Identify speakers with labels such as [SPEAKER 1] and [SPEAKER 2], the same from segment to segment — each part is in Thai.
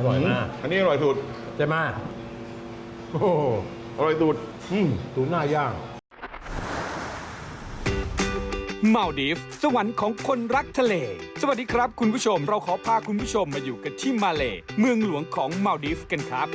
[SPEAKER 1] อร่อยมาก
[SPEAKER 2] อันนี้อร่อยสุด
[SPEAKER 1] ใช่ไหมโอ้โห
[SPEAKER 2] อร่อยสุดอืม
[SPEAKER 1] ตูน่าย่าง
[SPEAKER 3] มาลดีฟสวรรค์ของคนรักทะเล สวัสดีครับคุณผู้ชม เราขอพาคุณผู้ชมมาอยู่กันที่มาเล เมืองหลวงของมาลดีฟกันครับ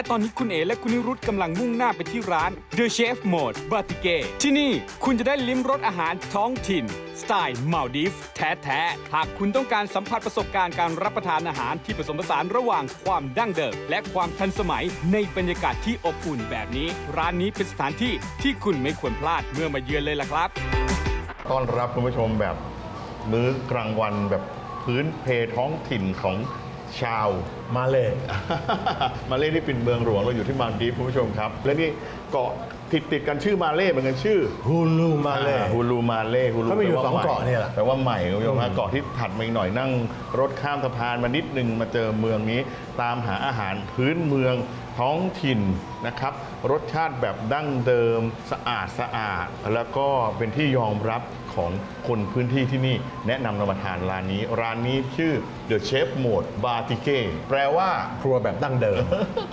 [SPEAKER 3] และตอนนี้คุณเอและคุณนิรุตกำลังมุ่งหน้าไปที่ร้าน The Chef Mode b a t i g e ที่นี่คุณจะได้ลิ้มรสอาหารท้องถิ่น สไตล์มาลดีฟแท้ๆ หากคุณต้องการสัมผัสประสบการณ์การรับประทานอาหารที่ผสมผสานระหว่างความดั้งเดิม และความทันสมัยในบรรยากาศที่อบอุ่นแบบนี้ ร้านนี้เป็นสถานที่ที่คุณไม่ควรพลาดเมื่อมาเยือนเลยล่ะครับ
[SPEAKER 2] ต้อนรับคุณผู้ชมแบบมื้อกลางวันแบบพื้นเพท้องถิ่นของ ชาว
[SPEAKER 1] มาเลย
[SPEAKER 2] มาเล่ที่เป็นเมืองหลวงเราอยู่ที่มาลดีฟคุณผู้ชมครับ และนี่เกาะติดติดๆกันชื่อมาเล่เหมือนกันชื่อ
[SPEAKER 1] ฮูลูมาเลย
[SPEAKER 2] อ่ฮูลูมาเล่ฮูลู
[SPEAKER 1] เขามีอยู่
[SPEAKER 2] แปลว่
[SPEAKER 1] สอง
[SPEAKER 2] ใหม่
[SPEAKER 1] เกาะเนี่ยแหละ
[SPEAKER 2] แปลว่าใหม่คุณผู้ชมฮะเกาะที่ถัดมาอีกหน่อยนั่ง รถข้ามสะพานมานิดนึงมาเจอเมืองนี้ ตามหาอาหารพื้นเมืองท้องถิ่นนะครับ รสชาติแบบดั้งเดิมสะอาดสะอาด แล้วก็เป็นที่ยอมรับของคนพื้นที่ที่นี่ แนะนำเรามาทานร้านนี้ ร้านนี้ชื่อ The Chef Mode b a t i k e แปลว่า
[SPEAKER 1] ครัวแบบดั้งเดิม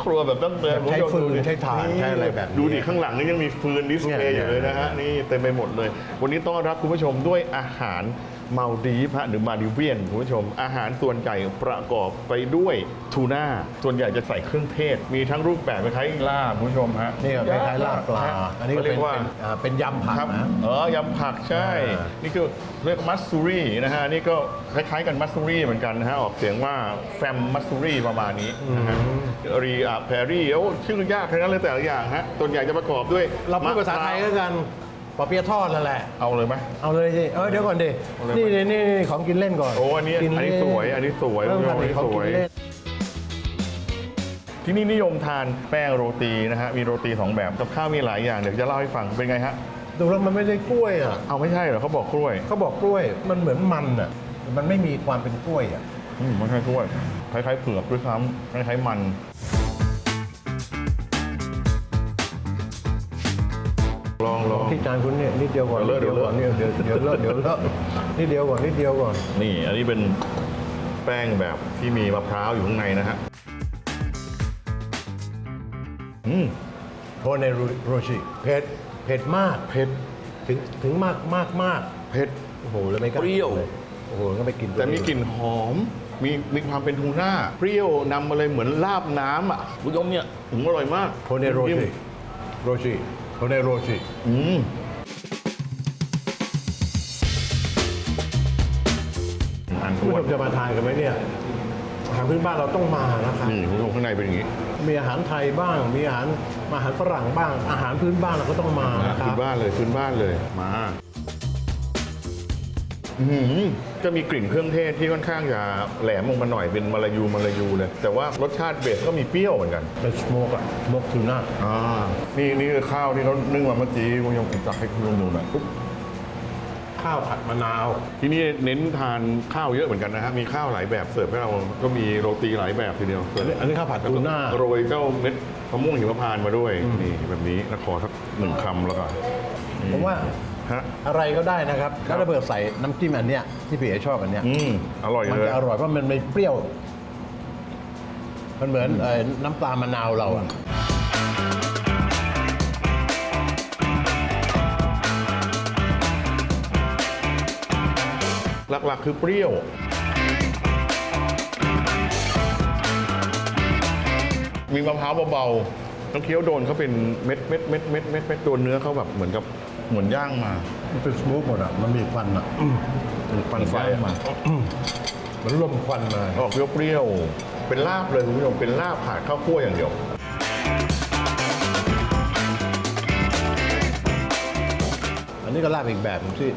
[SPEAKER 2] ครัวแบบดั้งเดิม
[SPEAKER 1] ใช้
[SPEAKER 2] คุณผู้ชม
[SPEAKER 1] ฟืน
[SPEAKER 2] ดูดิ
[SPEAKER 1] ใช้ถ่านใช้อะไรแบบนี้
[SPEAKER 2] ดูดิข้างหลังนี่ยังมีฟืนดิสเพลย์อยู่เลยนะฮะนี่เต็มไปหมดเลย วันนี้ต้อนรับคุณผู้ชมด้วยอาหาร มาลดีฟฮะหรือมาดิเวียนคุณผู้ชม อาหารส่วนใหญ่ประกอบไปด้วยทูน่าส่วนใหญ่จะใส่เครื่องเทศ มีทั้งรูปแบบคล้ายๆลาบคุณผู้ชมฮะ
[SPEAKER 1] นี่ก็คล้ายๆลาบปลา อันนี้ก็
[SPEAKER 2] เรี
[SPEAKER 1] เป็
[SPEAKER 2] ย
[SPEAKER 1] น
[SPEAKER 2] กว่า
[SPEAKER 1] เป็นอ่าเป็นยำผัก
[SPEAKER 2] ครับ
[SPEAKER 1] นะ
[SPEAKER 2] เออยำผักใช่
[SPEAKER 1] อ่า
[SPEAKER 2] นี่คือเรียกมัสซูรี่นะฮะนี่ก็คล้ายๆกันมัสซูรี่เหมือนกันนะฮะออกเสียงว่าแฟมมัสซูรี่ประมาณนี้นะฮะรีอาแพรี่โอ้ชื่อยากทั้งนั้นเลยแต่ละอย่างฮะส่วนใหญ่จะประกอบด้วย
[SPEAKER 1] เราพูดภาษาไทยก็กัน ปอเปี๊ยะทอดนั่นแหละ
[SPEAKER 2] เอาเลยไหม
[SPEAKER 1] เอาเลยสิเออเดี๋ยวก่อนดิ
[SPEAKER 2] เอาเลย
[SPEAKER 1] นี่นี่นี่นี่ของกินเล่นก่อน
[SPEAKER 2] โอ้อันนี้
[SPEAKER 1] กิ
[SPEAKER 2] อันนี้
[SPEAKER 1] เล่
[SPEAKER 2] สวย อันนี้สวย
[SPEAKER 1] เริ่ม
[SPEAKER 2] คุณ
[SPEAKER 1] ทำ
[SPEAKER 2] ผู้ชม
[SPEAKER 1] ของ
[SPEAKER 2] อันนี้สวย
[SPEAKER 1] กินเล่น
[SPEAKER 2] ที่นี่นิยมทานแป้งโรตีนะฮะ มีโรตีสองแบบกับข้าวมีหลายอย่าง เดี๋ยวจะเล่าให้ฟัง เป็นไงฮะ
[SPEAKER 1] ดูแล้วมันไม่ได้กล้วยอะ
[SPEAKER 2] เอาไม่ใช่เหรอเขาบอกกล้วย
[SPEAKER 1] เขาบอกกล้วยมันเหมือนมันอะมันไม่มีความเป็นกล้วยอะ
[SPEAKER 2] อืมไม่ใช่กล้วย คล้ายๆเผือกด้วยซ้ำคล้ายๆมัน ลองลอง
[SPEAKER 1] ที่จานคุณเนี่ยนิดเดียวก่อน
[SPEAKER 2] เดี๋ยวเลอะ
[SPEAKER 1] นิดเดียวก่อน
[SPEAKER 2] เดี๋
[SPEAKER 1] เนี่ย
[SPEAKER 2] ยว
[SPEAKER 1] เดี๋ยวเดี๋ยวเลอะเดี๋ยวเลอะนิดเดียวก่อนนิดเดียวก่อน
[SPEAKER 2] นี่ อันนี้เป็นแป้งแบบที่มีมะพร้าวอยู่ข้างในนะฮะอืม
[SPEAKER 1] โทเนโรชิเผ็ดเผ็ดมาก
[SPEAKER 2] เผ็ด
[SPEAKER 1] ถึงถึงมากมากมาก
[SPEAKER 2] เผ็ด
[SPEAKER 1] โอ้โหแล้วไม่กล้า
[SPEAKER 2] เปรี้ยว
[SPEAKER 1] กินลโอ้โหก็ไปกิน
[SPEAKER 2] แต่มีกลิ่นหอมมีมีความเป็นทูน่าเปรี้ยวนำมาเลยเหมือนลาบน้ำอะคุณผู้ชมเนี่ยถึงอร่อยมาก
[SPEAKER 1] โทเนโรชิโรชิ โทเนโรชิ
[SPEAKER 2] อืมอัน
[SPEAKER 1] คุณ
[SPEAKER 2] อ้
[SPEAKER 1] ผู้
[SPEAKER 2] ว
[SPEAKER 1] ช
[SPEAKER 2] น
[SPEAKER 1] มจะมาทานกันไหมเนี่ยอาหารพื้นบ้านเราต้องมานะครับ
[SPEAKER 2] นี่คุณผู้ชมข้างในเป็นอย่างนี้
[SPEAKER 1] มีอาหารไทยบ้าง มีอาหารอาหารฝรั่งบ้าง อาหารพื้นบ้านเราก็ต้องมานะค
[SPEAKER 2] พื้
[SPEAKER 1] รับ
[SPEAKER 2] นบ้านเลยพื้นบ้านเลยมา อื้อหือ จะมีกลิ่นเครื่องเทศที่ค่อนข้างจะแหลมลงมาหน่อยเป็นมาลายูมาลายูเลยแต่ว่ารสชาติเบสก็มีเปรี้ยวเหมือนกัน
[SPEAKER 1] เป็นสโมกอะสโมกทูน่า
[SPEAKER 2] อ่านี่นี่คือข้าวที่เขานึ่งมาเมื่อกี้คุณผู้ชมผมจักให้คุณผู้ชมดูหน่อยปุ๊บ
[SPEAKER 1] ข้าวผัดมะนาว
[SPEAKER 2] ที่นี่เน้นทานข้าวเยอะเหมือนกันนะฮะมีข้าวหลายแบบเสิร์ฟให้เราก็มีโรตีหลายแบบทีเดียว
[SPEAKER 1] อันนี้อันนี้ข้าวผัดทูน่า
[SPEAKER 2] โรยเจ้าเม็ดมะม่วงหิมพานต์มาด้วยนี่แบบนี้แล้วขอสักหนึ่งคำแล้วก็
[SPEAKER 1] ผมว่า
[SPEAKER 2] ฮะ
[SPEAKER 1] อะไรก็ได้นะครับถ้าระเบิดใส่น้ำจิ้มอันเนี้ยที่พี่เอชอบอันเนี้ย
[SPEAKER 2] อืมอร่อย
[SPEAKER 1] มัน
[SPEAKER 2] เลย
[SPEAKER 1] จะอร่อยเพราะมันไม่เปรี้ยว มันเหมือนเอ่อน้ำปลามะนาวเราอะ
[SPEAKER 2] หลักๆ คือเปรี้ยวมีมะพร้าวเบาๆต้องเคี้ยวโดนเขาเป็นเม็ดเม็ดเม็ดเม็ดเม็ดเม็ดตัวเนื้อเขาแบบเหมือนกับ เหมือนย่างมา
[SPEAKER 1] มันเป็นสโมกหมดอะมันมีควันอะ
[SPEAKER 2] มีควันไฟมา
[SPEAKER 1] มันลมควันมา
[SPEAKER 2] ออกเปรี้ยวๆเป็นลาบเลยคุณผู้ชมเป็นลาบขาดข้าวคั่วอย่างเดียว
[SPEAKER 1] อันนี้ก็ลาบอีกแบบหนึงที่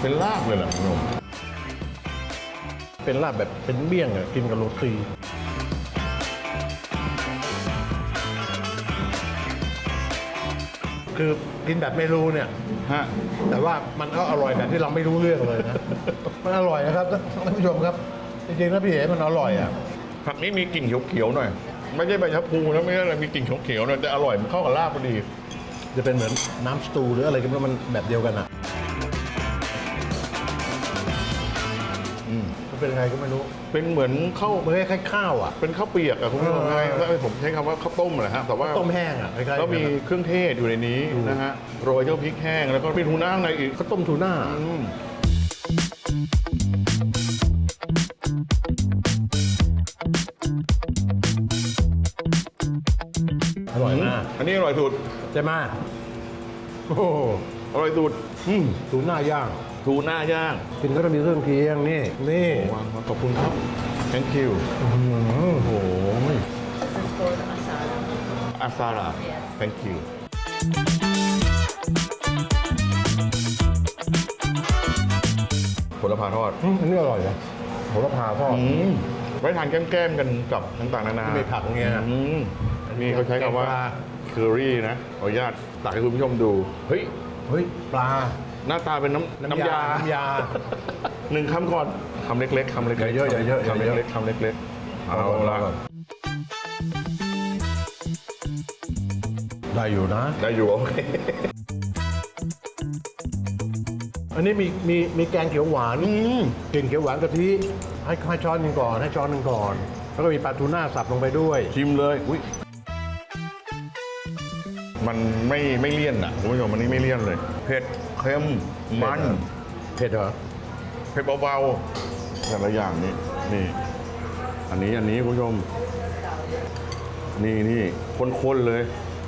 [SPEAKER 2] เป็นลาบเลยเหรอคุณผู้ชม
[SPEAKER 1] เป็นลาบแบบเป็นเมี่ยงอะกินกับโรตี คือกินแบบไม่รู้เนี่ย
[SPEAKER 2] ฮะ
[SPEAKER 1] แต่ว่ามันก็อร่อยแบบที่เราไม่รู้เรื่องเลยนะ มันอร่อยนะครับท่านผู้ชมครับ จริงๆแล้วพี่เอ๋มันอร่อยอะ
[SPEAKER 2] ผักนี้มีกลิ่นเขียวๆหน่อย ไม่ใช่ใบชะพูนะไม่ใช่อะไรมีกลิ่นเขียวๆนะแต่อร่อยมันเข้ากับลาบพอดี
[SPEAKER 1] จะเป็นเหมือนน้ำสตูหรืออะไรก็ไม่รู้มันแบบเดียวกันอะ
[SPEAKER 2] ม
[SPEAKER 1] มันเป็นยังไงก็ไม่รู้
[SPEAKER 2] เป็นเหมือนข้าว
[SPEAKER 1] มันคล้ายๆข้าวอะ
[SPEAKER 2] เป็นข้าวเปียกอะคุณผู้ชม
[SPEAKER 1] เออ
[SPEAKER 2] ง่ายแล้วผมใช้คำว่าข้าวต้มนะฮะแต่ว่า
[SPEAKER 1] ต้มแห้งอะคล้ายๆ
[SPEAKER 2] แล้วมี
[SPEAKER 1] กันอะ
[SPEAKER 2] เครื่องเทศอยู่ในนี้นะฮะโรยเจ้าพริกแห้งแล้วก็มีทูน่าข้างในอีก
[SPEAKER 1] ข้าวต้มทูน่า
[SPEAKER 2] อืม
[SPEAKER 1] อร่อยมาก
[SPEAKER 2] อันนี้อร่อยสุด
[SPEAKER 1] ใช่ไหมโอ้โห
[SPEAKER 2] อร่อยสุดอืม
[SPEAKER 1] ทูน่าย่าง
[SPEAKER 2] ทูน่าย่าง
[SPEAKER 1] กินก็จะมีเครื่องเคียงนี่ นี่
[SPEAKER 2] วางขอบคุณครับ thank you
[SPEAKER 1] อื้อหือ
[SPEAKER 2] โอ้โห
[SPEAKER 4] This is called asada.
[SPEAKER 2] อาซาร่า
[SPEAKER 4] Yes.
[SPEAKER 2] thank you ผลพาทอด
[SPEAKER 1] อืมอันนี้อร่อยนะโหระพาทอด
[SPEAKER 2] อืมไว้ทานแก้มๆกันกับต่างๆนานา
[SPEAKER 1] ที่มีผักเงี้ย
[SPEAKER 2] อืมนี่เขาใช้คำว่า
[SPEAKER 1] แกงปลา
[SPEAKER 2] เคอรี่นะขออนุญาตตักให้คุณผู้ชมดู เฮ้ย
[SPEAKER 1] เฮ้ย ปลา
[SPEAKER 2] หน้าตาเป็นน้ำ
[SPEAKER 1] น้ำยาน้ำยา
[SPEAKER 2] หนึ่งคำก่อนคำเล็กๆคำเล็กๆ
[SPEAKER 1] อย่าเยอะอย่าเยอะ
[SPEAKER 2] คำ
[SPEAKER 1] อย่าเยอะ
[SPEAKER 2] เล็กๆคำเล็กๆเอาละ
[SPEAKER 1] ได้อยู่นะ
[SPEAKER 2] ได้อยู่โอเค
[SPEAKER 1] อันนี้มีมีมีแกงเขียวหวาน
[SPEAKER 2] อืม
[SPEAKER 1] กลิ่นเขียวหวานกะทิให้ให้ช้อนหนึ่งก่อนให้ช้อนหนึ่งก่อน แล้วก็มีปลาทูน่าสับลงไปด้วย
[SPEAKER 2] ชิมเลยอุ้ย มันไม่ไม่เลี่ยนอะคุณผู้ชมมันนี่ไม่เลี่ยนเลย เผ็ดเค็มมัน
[SPEAKER 1] เผ็ดเหรอ
[SPEAKER 2] เผ็ดเบาๆแต่ละอย่างนี่นี่ อันนี้อันนี้คุณผู้ชม นี่นี่ข้นๆเลย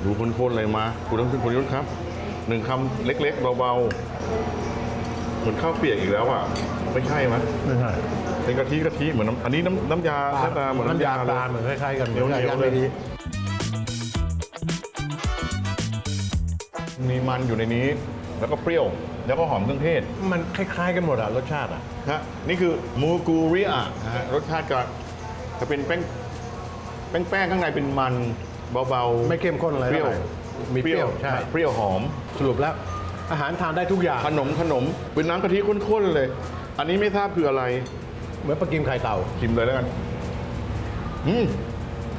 [SPEAKER 2] ดูข้นๆเลยมาคุณต้องคุณยุทธครับหนึ่งคำเล็ก ๆเบาๆเหมือนข้าวเปียกอีกแล้วอะไม่ใช่ไหมย
[SPEAKER 1] ไม่ใช่
[SPEAKER 2] เป็นกะทิกะทิเหมือนน้ำอันนี้น้ำน้ำยาหน้าตาเหมือนน้ำยา
[SPEAKER 1] ป
[SPEAKER 2] เล
[SPEAKER 1] ลายเหมือนคล้ายๆกัน
[SPEAKER 2] เหนียวๆ
[SPEAKER 1] มือ
[SPEAKER 2] เลย
[SPEAKER 1] ม่ดี
[SPEAKER 2] มีมันอยู่ในนี้ แล้วก็เปรี้ยว แล้วก็หอมเครื่องเทศ
[SPEAKER 1] มันคล้ายๆกันหมดอะรสชาติอะ
[SPEAKER 2] ฮะ นี่คือมูกูริอะนะฮะรสชาติจะจะเป็นแป้งแป้งแป้งข้างในเป็นมันเบาๆ
[SPEAKER 1] ไม่เข้มข้นอะไร
[SPEAKER 2] เปรี้ยว
[SPEAKER 1] ท่าไหมีเปรี้ยวใช่
[SPEAKER 2] เปรี้ยวหอม
[SPEAKER 1] สรุปแล้ว อาหารทานได้ทุกอย่าง
[SPEAKER 2] ขนมขนมเป็นน้ำกะทิข้นๆเลย อันนี้ไม่ทราบคืออะไร
[SPEAKER 1] เหมือนปลากิมไข่เต่า
[SPEAKER 2] ชิมเลยแล้วกัน อืม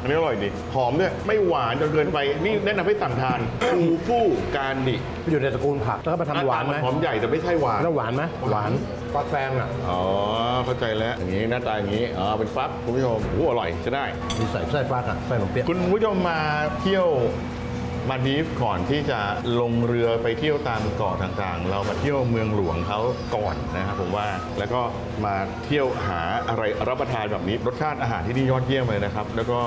[SPEAKER 2] อันนี้อร่อยดี หอมด้วย ไม่หวานจนเกินไป นี่แนะนำให้สั่งทานฟูฟูการดิ
[SPEAKER 1] อยู่ในตระกูลผักแล้วก็มาทำหวานไหม
[SPEAKER 2] หอมใหญ่แต่ไม่ใช่หวาน
[SPEAKER 1] แล้วหวานไหมหวานฟักแฟงอะ
[SPEAKER 2] อ๋อ เข้าใจแล้ว อย่างนี้หน้าตาอย่างนี้ อ๋อ เป็นฟักคุณผู้ชมโอ้อร่อยใช่ได้
[SPEAKER 1] มีใส่ไส้ฟักอะไส้ขนมเปี๊ยะ
[SPEAKER 2] คุณผู้ชมมาเที่ยว มาดีฟก่อนที่จะลงเรือไปเที่ยวตามเกาะต่างๆ เรามาเที่ยวเมืองหลวงเขาก่อนนะครับผมว่าแล้วก็มาเที่ยวหาอะไรรับประทานแบบนี้รสชาติอาหารที่นี่ยอดเยี่ยมเลยนะครับ แล้วก็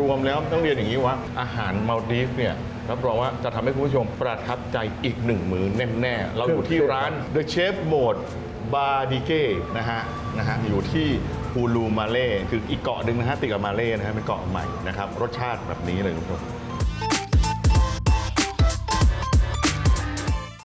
[SPEAKER 2] รวมๆแล้วต้องเรียนอย่างนี้ว่าอาหารมาดีฟเนี่ยรับรองว่าจะทำให้คุณผู้ชมประทับใจอีกหนึ่งมือแน่ๆ เราอยู่ที่ร้าน The Chef Mode บาดิเก้นะฮะนะฮะอยู่ที่ฮูลูมาเล่คืออีกเกาะหนึ่งนะฮะติดกับมาเล่นะฮะเป็นเกาะใหม่นะครับ รสชาติแบบนี้เลยคุณผู้ชม